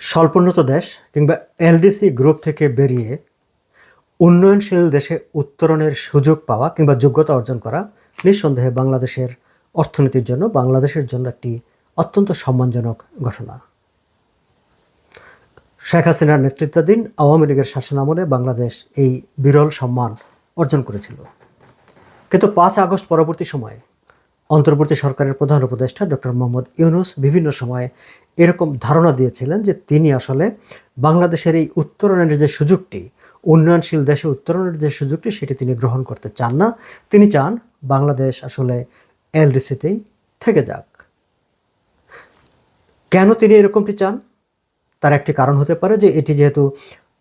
স্বল্পোন্নত দেশ কিংবা এলডিসি গ্রুপ থেকে বেরিয়ে উন্নয়নশীল দেশে উত্তরণের সুযোগ পাওয়া কিংবা যোগ্যতা অর্জন করা নিঃসন্দেহে বাংলাদেশের অর্থনীতির জন্য বাংলাদেশের জন্য একটি অত্যন্ত সম্মানজনক ঘটনা। শেখ হাসিনার নেতৃত্বাধীন আওয়ামী লীগের শাসনামলে বাংলাদেশ এই বিরল সম্মান অর্জন করেছিল। কিন্তু পাঁচ আগস্ট পরবর্তী সময়ে অন্তর্বর্তী সরকারের প্রধান উপদেষ্টা ডক্টর মোহাম্মদ ইউনুস বিভিন্ন সময়ে এরকম ধারণা দিয়েছিলেন যে তিনি আসলে বাংলাদেশের এই উত্তরণের যে সুযোগটি, উন্নয়নশীল দেশে উত্তরণের যে সুযোগটি সেটি তিনি গ্রহণ করতে চান না। তিনি চান বাংলাদেশ আসলে এলডিসিতেই থেকে যাক। কেন তিনি এরকমটি চান? তার একটি কারণ হতে পারে যে এটি যেহেতু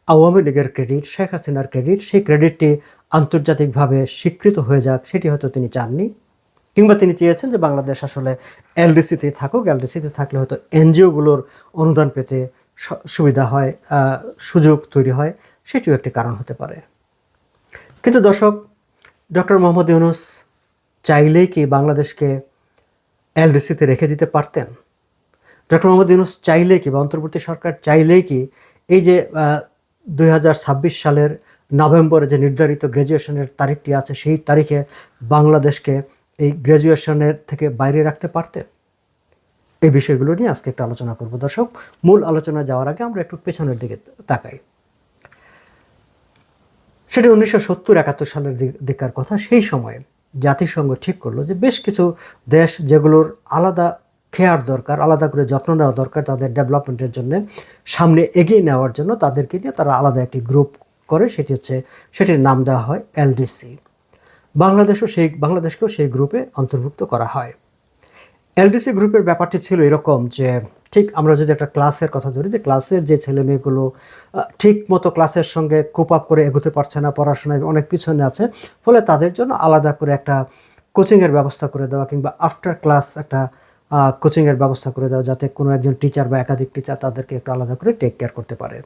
আওয়ামী লীগের ক্রেডিট, শেখ হাসিনার ক্রেডিট, সেই ক্রেডিটটি আন্তর্জাতিকভাবে স্বীকৃত হয়ে যাক, সেটি হয়তো তিনি চাননি। কিংবা তিনি চেয়েছেন যে বাংলাদেশ আসলে এলডিসিতে থাকুক, এলডিসিতে থাকলে হয়তো এনজিওগুলোর অনুদান পেতে সুবিধা হয় সুযোগ তৈরি হয়, সেটিও একটি কারণ হতে পারে। কিন্তু দর্শক, ডক্টর মোহাম্মদ ইউনুস চাইলেই কি বাংলাদেশকে এলডিসিতে রেখে দিতে পারতেন? ডক্টর মোহাম্মদ ইউনুস চাইলেই কি বা অন্তর্বর্তী সরকার চাইলেই কি এই যে দু হাজার ছাব্বিশ সালের নভেম্বরে যে নির্ধারিত গ্র্যাজুয়েশনের তারিখটি আছে, সেই তারিখে বাংলাদেশকে এই গ্র্যাজুয়েশনের থেকে বাইরে রাখতে পারতেন? এই বিষয়গুলো নিয়ে আজকে একটু আলোচনা করব, দর্শক। মূল আলোচনা যাওয়ার আগে আমরা একটু পেছনের দিকে তাকাই। সেটি উনিশশো সত্তর একাত্তর সালের দিক- দিককার কথা। সেই সময়ে জাতিসংঘ ঠিক করল যে বেশ কিছু দেশ যেগুলোর আলাদা খেয়ার দরকার, আলাদা করে যত্ন নেওয়া দরকার তাদের ডেভেলপমেন্টের জন্য, সামনে এগিয়ে নেওয়ার জন্য তাদেরকে নিয়ে তারা আলাদা একটি গ্রুপ করে, সেটি হচ্ছে, সেটির নাম দেওয়া হয় এলডিসি বাংলাদেশও সেই, বাংলাদেশকেও সেই গ্রুপে অন্তর্ভুক্ত করা হয়। এলডিসি গ্রুপের ব্যাপারটি ছিল এরকম যে, ঠিক আমরা যদি একটা ক্লাসের কথা ধরি, যে ক্লাসের যে ছেলে মেয়েগুলো ঠিক মতো ক্লাসের সঙ্গে কোপ আপ করে এগোতে পারছে না, পড়াশোনায় অনেক পিছনে আছে, ফলে তাদের জন্য আলাদা করে একটা কোচিংয়ের ব্যবস্থা করে দেওয়া কিংবা আফটার ক্লাস একটা কোচিংয়ের ব্যবস্থা করে দেওয়া, যাতে কোনো একজন টিচার বা একাধিক টিচার তাদেরকে একটু আলাদা করে টেক কেয়ার করতে পারে।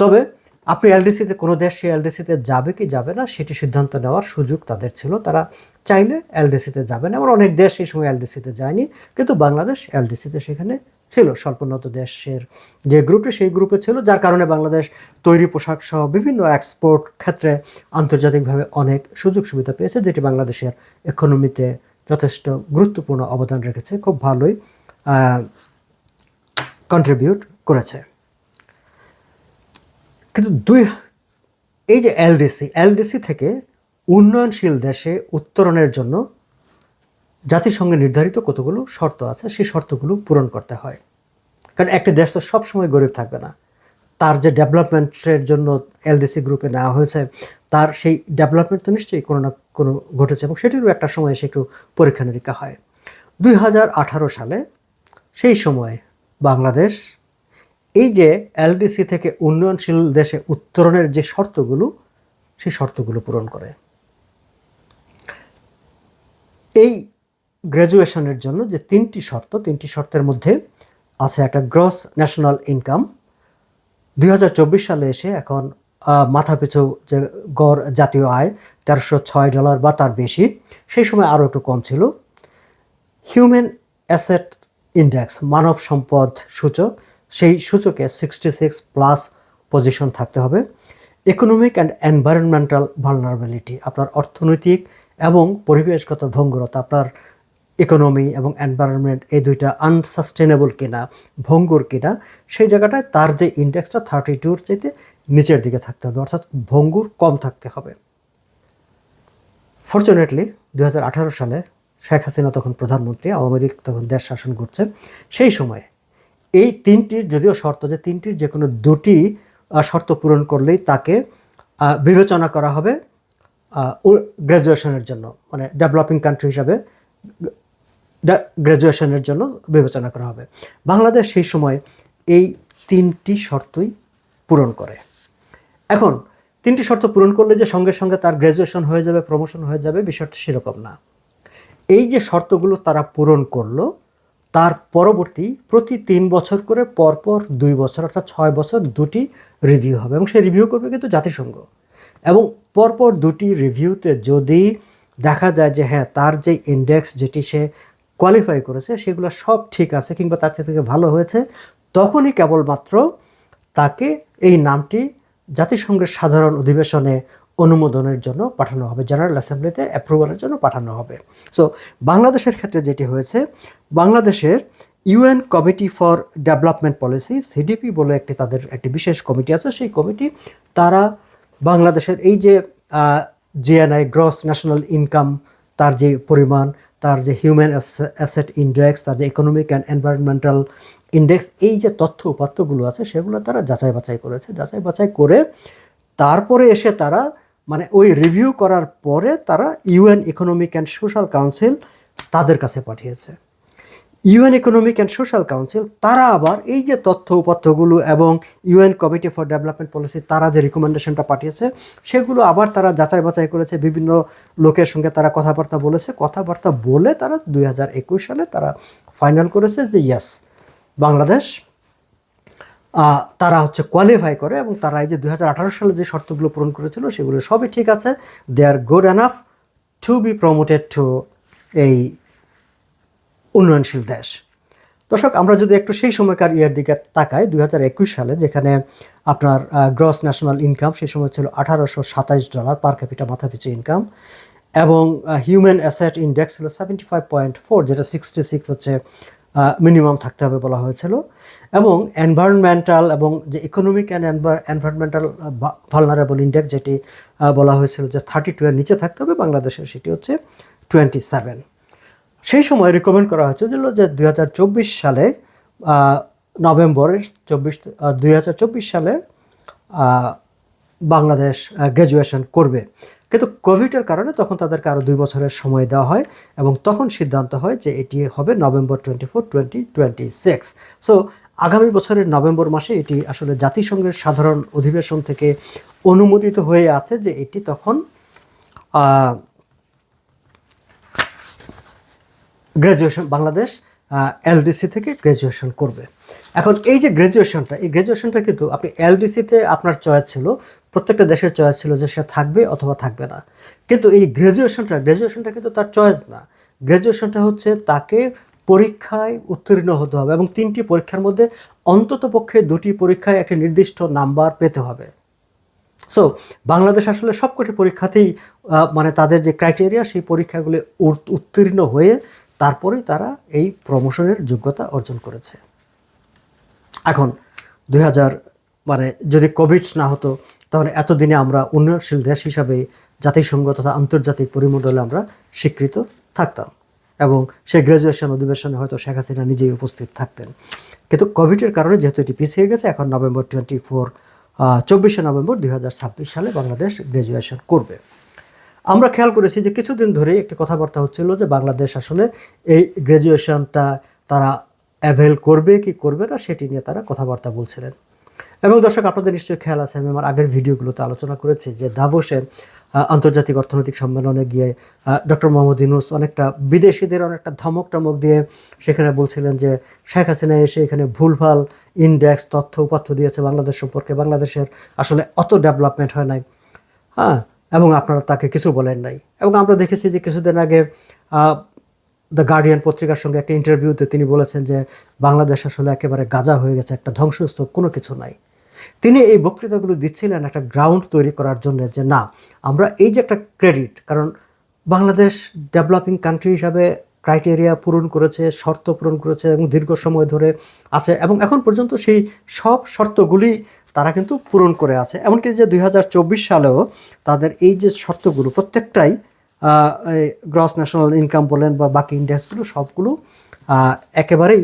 তবে আপনি এলডিসিতে, কোনো দেশ সেই এলডিসিতে যাবে কি যাবে না, সেটি সিদ্ধান্ত নেওয়ার সুযোগ তাদের ছিল। তারা চাইলে এলডিসিতে যাবে না। এমন অনেক দেশ সেই সময় এলডিসিতে যায়নি, কিন্তু বাংলাদেশ এলডিসিতে সেখানে ছিল। স্বল্পোন্নত দেশের যে গ্রুপটি, সেই গ্রুপে ছিল, যার কারণে বাংলাদেশ তৈরি পোশাক সহ বিভিন্ন এক্সপোর্ট ক্ষেত্রে আন্তর্জাতিকভাবে অনেক সুযোগ সুবিধা পেয়েছে, যেটি বাংলাদেশের ইকোনমিতে যথেষ্ট গুরুত্বপূর্ণ অবদান রেখেছে, খুব ভালোই কন্ট্রিবিউট করেছে। কিন্তু দুই, এই যে এলডিসি এলডিসি থেকে উন্নয়নশীল দেশে উত্তরণের জন্য জাতিসংঘে নির্ধারিত কতগুলো শর্ত আছে, সেই শর্তগুলো পূরণ করতে হয়। কারণ একটি দেশ তো সবসময় গরিব থাকবে না। তার যে ডেভেলপমেন্টের জন্য এলডিসি গ্রুপে নেওয়া হয়েছে, তার সেই ডেভেলপমেন্ট তো নিশ্চয়ই কোনো না কোনো ঘটেছে এবং সেটিরও একটা সময় এসে একটু পরীক্ষা নিরীক্ষা হয়। দুই হাজার আঠারো সালে সেই সময় বাংলাদেশ এই যে এলডিসি থেকে উন্নয়নশীল দেশে উত্তরণের যে শর্তগুলো, সেই শর্তগুলো পূরণ করে। এই গ্র্যাজুয়েশনের জন্য যে তিনটি শর্ত, তিনটি শর্তের মধ্যে আছে একটা গ্রস ন্যাশনাল ইনকাম। দুই হাজার চব্বিশ সালে এসে এখন মাথাপিছু যে গড় জাতীয় আয় তেরোশো ছয় ডলার বা তার বেশি, সেই সময় আরও একটু কম ছিল। হিউম্যান অ্যাসেট ইন্ডেক্স, মানব সম্পদ সূচক সেই সূচকে সিক্সটি সিক্স প্লাস পজিশন থাকতে হবে। ইকোনমিক অ্যান্ড এনভায়রনমেন্টাল ভালনারেবিলিটি আপনার অর্থনৈতিক এবং পরিবেশগত ভঙ্গুরতা, আপনার ইকোনমি এবং এনভায়রনমেন্ট এই দুইটা আনসাস্টেনেবল কিনা, ভঙ্গুর কিনা, সেই জায়গাটায় তার যে ইন্ডেক্সটা থার্টি টুর চাইতে নিচের দিকে থাকতে হবে, অর্থাৎ ভঙ্গুর কম থাকতে হবে। ফর্চুনেটলি দু হাজার আঠারো সালে শেখ হাসিনা তখন প্রধানমন্ত্রী, আওয়ামী লীগ তখন দেশ শাসন করছে। সেই সময়ে এই তিনটির, যদিও শর্ত যে তিনটির যে কোনো দুটি শর্ত পূরণ করলেই তাকে বিবেচনা করা হবে গ্র্যাজুয়েশনের জন্য মানে ডেভেলপিং কান্ট্রি হিসাবে গ্র্যাজুয়েশনের জন্য বিবেচনা করা হবে। বাংলাদেশ সেই সময় এই তিনটি শর্তই পূরণ করে। এখন, তিনটি শর্ত পূরণ করলে যে সঙ্গে সঙ্গে তার গ্র্যাজুয়েশন হয়ে যাবে, প্রমোশন হয়ে যাবে, বিষয়টা সেরকম না। এই যে শর্তগুলো তারা পূরণ করল তার পরবর্তী প্রতি তিন বছর করে পরপর দুই বছর অর্থাৎ ছয় বছর দুটি রিভিউ হবে এবং সেই রিভিউ করবে কিন্তু জাতিসংঘ। এবং পরপর দুটি রিভিউতে যদি দেখা যায় যে হ্যাঁ তার যে ইন্ডেক্স যেটি সে কোয়ালিফাই করেছে, সেগুলো সব ঠিক আছে কিংবা তার থেকে ভালো হয়েছে, তখনই কেবলমাত্র তাকে এই নামটি জাতিসংঘের সাধারণ অধিবেশনে অনুমোদনের জন্য পাঠানো হবে জেনারেল অ্যাসেম্বলিতে অ্যাপ্রুভালের জন্য পাঠানো হবে। সো বাংলাদেশের ক্ষেত্রে যেটি হয়েছে, বাংলাদেশের UN committee for development policy CDP বলে একটি তাদের একটি বিশেষ কমিটি আছে, সেই কমিটি, তারা বাংলাদেশের এই যে জিএনআই গ্রস ন্যাশনাল ইনকাম তার যে পরিমাণ, তার যে হিউম্যান অ্যাসেট ইন্ডেক্স তার যে ইকোনমিক অ্যান্ড এনভায়রনমেন্টাল ইন্ডেক্স এই যে তথ্য উপাত্তগুলো আছে, সেগুলো তারা যাচাই বাছাই করেছে। যাচাই বাছাই করে তারপরে এসে তারা মানে ওই রিভিউ করার পরে তারা UN economic and social council তাদের কাছে পাঠিয়েছে। UN economic and social council তারা আবার এই যে তথ্য উপাত্তগুলো এবং UN committee for development policy তারা যে রিকমেন্ডেশনটা পাঠিয়েছে, সেগুলো আবার তারা যাচাই বাছাই করেছে, বিভিন্ন লোকের সঙ্গে তারা কথাবার্তা বলেছে। কথাবার্তা বলে তারা দুই হাজার একুশ সালে তারা ফাইনাল করেছে যে ইয়াস বাংলাদেশ তারা হচ্ছে কোয়ালিফাই করে এবং তারা এই যে দু হাজার আঠারো সালে যে শর্তগুলো পূরণ করেছিল সেগুলো সবই ঠিক আছে। They are good enough to be promoted to এই উন্নয়নশীল দেশ। দর্শক, আমরা যদি একটু সেই সময়কার ইয়ার দিকে তাকাই দু হাজার একুশ সালে, যেখানে আপনার গ্রস ন্যাশনাল ইনকাম সেই সময় ছিল আঠারোশো সাতাইশ ডলার পার ক্যাপিটা মাথা পিছু ইনকাম এবং হিউম্যান অ্যাসেট ইন্ডেক্স ছিল সেভেন্টি ফাইভ পয়েন্ট ফোর যেটা সিক্সটি সিক্স হচ্ছে মিনিমাম থাকতে হবে বলা হয়েছিল। এবং এনভায়রনমেন্টাল এবং যে economic and environmental vulnerable index যেটি বলা হয়েছিল যে থার্টি টু এর নিচে থাকতে হবে বাংলাদেশের সেটি হচ্ছে টোয়েন্টি সেভেন সেই সময় রিকমেন্ড করা হয়েছিল যে দুই হাজার চব্বিশ সালে নভেম্বরের চব্বিশ দুই হাজার চব্বিশ সালে আহ, বাংলাদেশ গ্র্যাজুয়েশন করবে। কিন্তু কোভিডের কারণে তখন তাদেরকে আরও দুই বছরের সময় দেওয়া হয় এবং তখন সিদ্ধান্ত হয় যে এটি হবে November twenty four twenty twenty six so আগামী বছরের নভেম্বর মাসে এটি আসলে জাতিসংঘের সাধারণ অধিবেশন থেকে অনুমোদিত হয়ে আছে যে এটি তখন গ্র্যাজুয়েশন বাংলাদেশ এলডিসি থেকে গ্র্যাজুয়েশন করবে। এখন এই যে গ্র্যাজুয়েশনটা এই গ্র্যাজুয়েশনটা কিন্তু আপনি এলডিসিতে আপনার চয়েস ছিল প্রত্যেকটা দেশের চয়েস ছিল যে সে থাকবে অথবা থাকবে না। কিন্তু এই গ্র্যাজুয়েশনটা গ্র্যাজুয়েশনটা কিন্তু তার চয়েস না। গ্র্যাজুয়েশনটা হচ্ছে তাকে পরীক্ষায় উত্তীর্ণ হতে হবে এবং তিনটি পরীক্ষার মধ্যে অন্তত পক্ষে দুটি পরীক্ষায় একটি নির্দিষ্ট নাম্বার পেতে হবে। সো বাংলাদেশ আসলে সবকটি পরীক্ষাতেই মানে তাদের যে ক্রাইটেরিয়া সেই পরীক্ষাগুলি উত- উত্তীর্ণ হয়ে তারপরেই তারা এই প্রমোশনের যোগ্যতা অর্জন করেছে। এখন দু হাজার মানে যদি কোভিড না হতো তাহলে এতদিনে আমরা উন্নয়নশীল দেশ হিসাবে জাতিসংঘ তথা আন্তর্জাতিক পরিমণ্ডলে আমরা স্বীকৃত থাকতাম এবং সেই গ্র্যাজুয়েশন অধিবেশনে হয়তো শেখ হাসিনা নিজেই উপস্থিত থাকতেন। কিন্তু কোভিডের কারণে যেহেতু এটি পিছিয়ে গেছে, এখন নভেম্বর টোয়েন্টি ফোর চব্বিশে নভেম্বর দুই হাজার ছাব্বিশ সালে বাংলাদেশ গ্র্যাজুয়েশন করবে। আমরা খেয়াল করেছি যে কিছুদিন ধরেই একটি কথাবার্তা হচ্ছিল যে বাংলাদেশ আসলে এই গ্র্যাজুয়েশনটা তারা অ্যাভেল করবে কি করবে না সেটি নিয়ে তারা কথাবার্তা বলছিলেন। এবং দর্শক, আপনাদের নিশ্চয়ই খেয়াল আছে, আমি আমার আগের ভিডিওগুলোতে আলোচনা করেছি যে দাভোসে আন্তর্জাতিক অর্থনৈতিক সম্মেলনে গিয়ে ডক্টর মোহাম্মদ ইউনুস অনেকটা বিদেশিদের অনেকটা ধমক টমক দিয়ে সেখানে বলছিলেন যে শেখ হাসিনা এসে এখানে ভুলভাল ইন্ডেক্স তথ্য উপাত্য দিয়েছে বাংলাদেশ সম্পর্কে। বাংলাদেশের আসলে অত ডেভেলপমেন্ট হয় নাই। হ্যাঁ এবং আপনারা তাকে কিছু বলেন নাই। এবং আমরা দেখেছি যে কিছুদিন আগে দ্য গার্ডিয়ান পত্রিকার সঙ্গে একটা ইন্টারভিউতে তিনি বলেছেন যে বাংলাদেশ আসলে একেবারে গাজা হয়ে গেছে, একটা ধ্বংসস্তূপ, কোনো কিছু নাই। তিনি এই বক্তৃতাগুলো দিচ্ছিলেন একটা গ্রাউন্ড তৈরি করার জন্য যে না, আমরা এই যে একটা ক্রেডিট কারণ বাংলাদেশ ডেভেলপিং কান্ট্রি হিসাবে ক্রাইটেরিয়া পূরণ করেছে, শর্ত পূরণ করেছে এবং দীর্ঘ সময় ধরে আছে এবং এখন পর্যন্ত সেই সব শর্তগুলি তারা কিন্তু পূরণ করে আছে। এমনকি যে দুই হাজার চব্বিশ সালেও তাদের এই যে শর্তগুলো প্রত্যেকটাই গ্রস ন্যাশনাল ইনকাম বলেন বা বাকি ইন্ডেক্সগুলো সবগুলো একেবারেই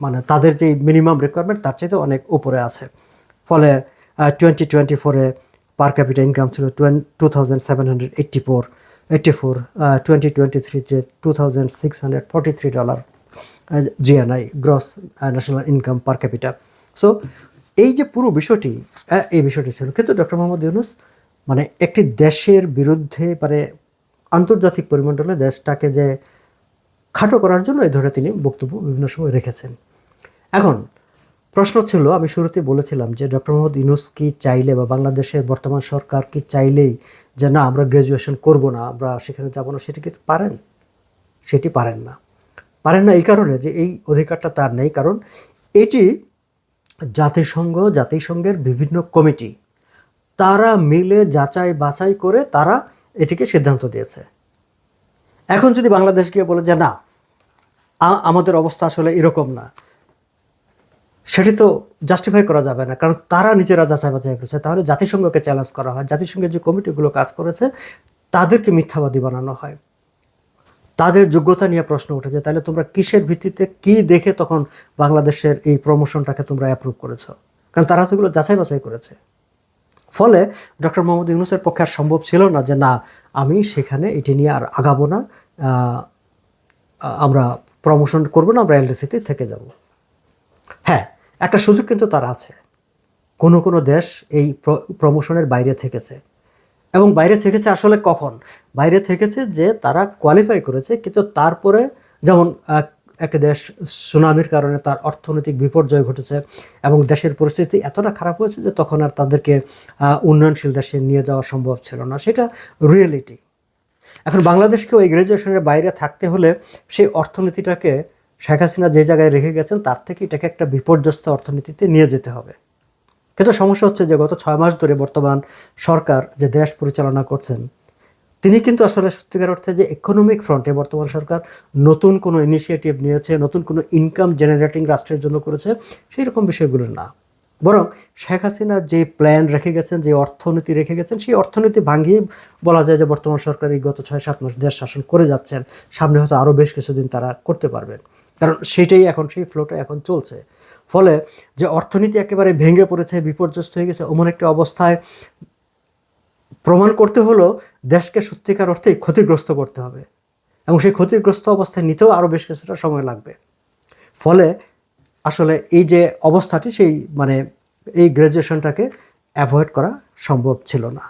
মানে তাদের যে মিনিমাম রিকোয়ারমেন্ট তার চাইতে অনেক উপরে আছে। ফলে টোয়েন্টি টোয়েন্টি ফোরে পার ক্যাপিটা ইনকাম ছিল two thousand seven hundred eighty four eighty four twenty twenty থ্রিতে two thousand six hundred forty three dollar GNI gross national income per capita so এই যে পুরো বিষয়টি এই বিষয়টি ছিল। কিন্তু ডক্টর মোহাম্মদ ইউনুস মানে একটি দেশের বিরুদ্ধে মানে আন্তর্জাতিক পরিমণ্ডলে দেশটাকে যে খাটো করার জন্য, এই ধরনের তিনি বক্তব্য বিভিন্ন সময় রেখেছেন। এখন, প্রশ্ন ছিল, আমি শুরুতে বলেছিলাম যে ডক্টর মোহাম্মদ ইউনুস কি চাইলে বা বাংলাদেশের বর্তমান সরকার কি চাইলেই যে না, আমরা গ্র্যাজুয়েশন করব না, আমরা সেখানে যাব না, সেটি কি পারেন? সেটি পারেন না। পারেন না এই কারণে যে এই অধিকারটা তার নেই, কারণ এটি জাতিসংঘ, জাতিসংঘের বিভিন্ন কমিটি, তারা মিলে যাচাই বাছাই করে তারা এটিকে সিদ্ধান্ত দিয়েছে। এখন যদি বাংলাদেশ গিয়ে বলে যে না আমাদের অবস্থা আসলে এরকম না সেটি তো জাস্টিফাই করা যাবে না। কারণ তারা নিজেরা যাচাই বাছাই করেছে। তাহলে জাতিসংঘকে চ্যালেঞ্জ করা হয়। জাতিসংঘের যে কমিটিগুলো কাজ করেছে, তাদেরকে মিথ্যাবাদী বানানো হয়। তাদের যোগ্যতা নিয়ে প্রশ্ন উঠেছে। তাহলে তোমরা কিসের ভিত্তিতে কি দেখে তখন বাংলাদেশের এই প্রমোশনটাকে তোমরা অ্যাপ্রুভ করেছ? কারণ তারা তো এগুলো যাচাই বাছাই করেছে। ফলে ডক্টর মোহাম্মদ ইউনুসের পক্ষে আর সম্ভব ছিল না যে, না, আমি সেখানে এটি নিয়ে আর আগাবো না। আমরা প্রমোশন করব না, আমরা এলডিসিতে থেকে যাব। হ্যাঁ একটা সুযোগ কিন্তু তার আছে। কোনো কোনো দেশ এই প্রমোশনের বাইরে থেকেছে। এবং বাইরে থেকেছে আসলে কখন? বাইরে থেকেছে যে তারা কোয়ালিফাই করেছে, কিন্তু তারপরে যেমন একটা দেশ সুনামির কারণে তার অর্থনৈতিক বিপর্যয় ঘটেছে এবং দেশের পরিস্থিতি এতটা খারাপ হয়েছে যে তখন আর তাদেরকে উন্নয়নশীল দেশে নিয়ে যাওয়া সম্ভব ছিল না। সেটা রিয়েলিটি এখন বাংলাদেশকেও এই গ্র্যাজুয়েশনের বাইরে থাকতে হলে সেই অর্থনীতিটাকে শেখ হাসিনা যে জায়গায় রেখে গেছেন, তার থেকে এটাকে একটা বিপর্যস্ত অর্থনীতিতে নিয়ে যেতে হবে। কিন্তু সমস্যা হচ্ছে যে গত ছয় মাস ধরে বর্তমান সরকার যে দেশ পরিচালনা করছেন, তিনি কিন্তু আসলে সত্যিকার অর্থে যে ইকোনমিক ফ্রন্টে বর্তমান সরকার নতুন কোনো ইনিশিয়েটিভ নিয়েছে, নতুন কোনো ইনকাম জেনারেটিং রাষ্ট্রের জন্য করেছে সেই রকম বিষয়গুলো না। বরং শেখ হাসিনা যে প্ল্যান রেখে গেছেন, যে অর্থনীতি রেখে গেছেন, সেই অর্থনীতি ভাঙিয়ে বলা যায় যে বর্তমান সরকার এই গত ছয় সাত মাস দেশ শাসন করে যাচ্ছেন। সামনে হয়তো আরও বেশ কিছুদিন তারা করতে পারবেন। কারণ সেটাই এখন, সেই ফ্লোটা এখন চলছে। ফলে যে অর্থনীতি একেবারে ভেঙে পড়েছে, বিপর্যস্ত হয়ে গেছে, এমন একটি অবস্থায় প্রমাণ করতে হলো দেশকে সত্যিকার অর্থেই ক্ষতিগ্রস্ত করতে হবে। এবং সেই ক্ষতিগ্রস্ত অবস্থায় নিতেও আরও বেশ কিছুটা সময় লাগবে। ফলে আসলে এই যে অবস্থাটি, সেই মানে এই গ্র্যাজুয়েশনটাকে অ্যাভয়েড করা সম্ভব ছিল না।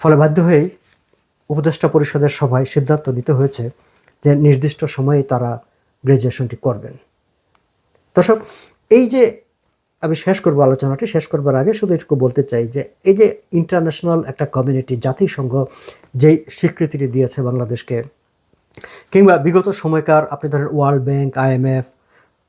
ফলে বাধ্য হয়েই উপদেষ্টা পরিষদের সভায় সিদ্ধান্ত নিতে হয়েছে যে নির্দিষ্ট সময়ে তারা গ্র্যাজুয়েশনটি করবেন। দর্শক, এই যে আমি শেষ করব আলোচনাটি, শেষ করবার আগে শুধু এটুকু বলতে চাই যে, এই যে ইন্টারন্যাশনাল একটা কমিউনিটি জাতিসংঘ যেই স্বীকৃতিটি দিয়েছে বাংলাদেশকে, কিংবা বিগত সময়কার আপনি ধরেন ওয়ার্ল্ড ব্যাংক আইএমএফ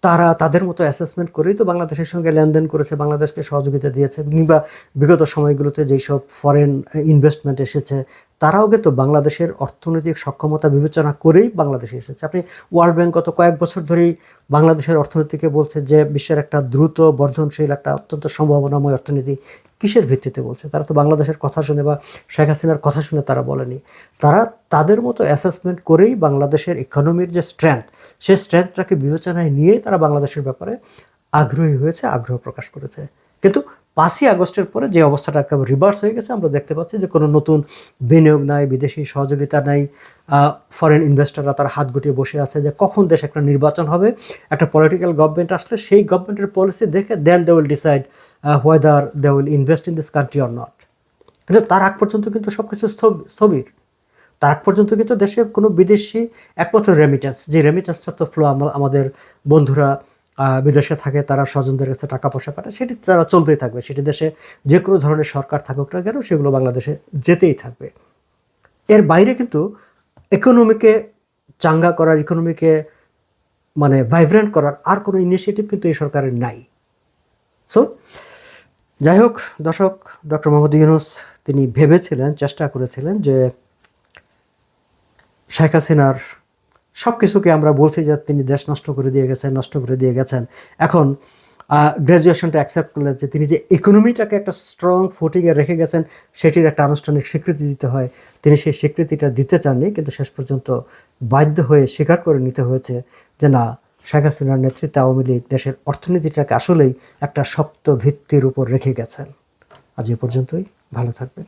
তারা তাদের মতো অ্যাসেসমেন্ট করেই তো বাংলাদেশের সঙ্গে লেনদেন করেছে, বাংলাদেশকে সহযোগিতা দিয়েছে, কিংবা বিগত সময়গুলোতে যেই সব ফরেন ইনভেস্টমেন্ট এসেছে, তারাও কিন্তু বাংলাদেশের অর্থনৈতিক সক্ষমতা বিবেচনা করেই বাংলাদেশে এসেছে। আপনি ওয়ার্ল্ড ব্যাংক গত কয়েক বছর ধরেই বাংলাদেশের অর্থনীতিকে বলছে যে বিশ্বের একটা দ্রুত বর্ধনশীল, একটা অত্যন্ত সম্ভাবনাময় অর্থনীতি কিসের ভিত্তিতে বলছে? তারা তো বাংলাদেশের কথা শুনে বা শেখ হাসিনার কথা শুনে তারা বলেনি। তারা তাদের মতো অ্যাসেসমেন্ট করেই বাংলাদেশের ইকোনমির যে স্ট্রেংথ সেই স্ট্রেংথটাকে বিবেচনায় নিয়েই তারা বাংলাদেশের ব্যাপারে আগ্রহী হয়েছে, আগ্রহ প্রকাশ করেছে। কিন্তু পাঁচই আগস্টের পরে যে অবস্থাটা একেবারে রিভার্স হয়ে গেছে, আমরা দেখতে পাচ্ছি যে কোনো নতুন বিনিয়োগ নাই, বিদেশি সহযোগিতা নাই ফরেন ইনভেস্টররা তার হাত গুটিয়ে বসে আছে যে কখন দেশে একটা নির্বাচন হবে, একটা পলিটিক্যাল গভর্নমেন্ট আসলে সেই গভর্নমেন্টের পলিসি দেখে then they will decide whether they will invest in this country or not কিন্তু তার আগ পর্যন্ত কিন্তু সব কিছু স্থবির। তার আগ পর্যন্ত কিন্তু দেশে কোনো বিদেশি একমাত্র রেমিটেন্স যে রেমিটেন্সটা তো ফ্লো আমাদের বন্ধুরা বিদেশে থাকে, তারা স্বজনদের কাছে টাকা পয়সা পাঠায়, সেটি তারা চলতেই থাকবে। সেটি দেশে যে কোনো ধরনের সরকার থাকুক না কেন, সেগুলো বাংলাদেশে যেতেই থাকবে। এর বাইরে কিন্তু ইকোনমিকে চাঙ্গা করার ইকোনমিকে মানে ভাইব্রেন্ট করার আর কোনো ইনিশিয়েটিভ কিন্তু এই সরকারের নাই। সো যাই হোক, দর্শক ডক্টর মোহাম্মদ ইউনুস তিনি ভেবেছিলেন, চেষ্টা করেছিলেন যে শেখ হাসিনার সব কিছুকে আমরা বলছি যে তিনি দেশ নষ্ট করে দিয়ে গেছেন, নষ্ট করে দিয়ে গেছেন। এখন গ্র্যাজুয়েশনটা অ্যাকসেপ্ট করলেন যে তিনি যে ইকোনমিটাকে একটা স্ট্রং ফুটিংয়ে রেখে গেছেন, সেটির একটা আনুষ্ঠানিক স্বীকৃতি দিতে হয়। তিনি সেই স্বীকৃতিটা দিতে চাননি, কিন্তু শেষ পর্যন্ত বাধ্য হয়ে স্বীকার করে নিতে হয়েছে যে না, শেখ হাসিনার নেতৃত্বে আওয়ামী লীগ দেশের অর্থনীতিটাকে আসলেই একটা শক্ত ভিত্তির উপর রেখে গেছেন। আজ এ পর্যন্তই। ভালো থাকবেন।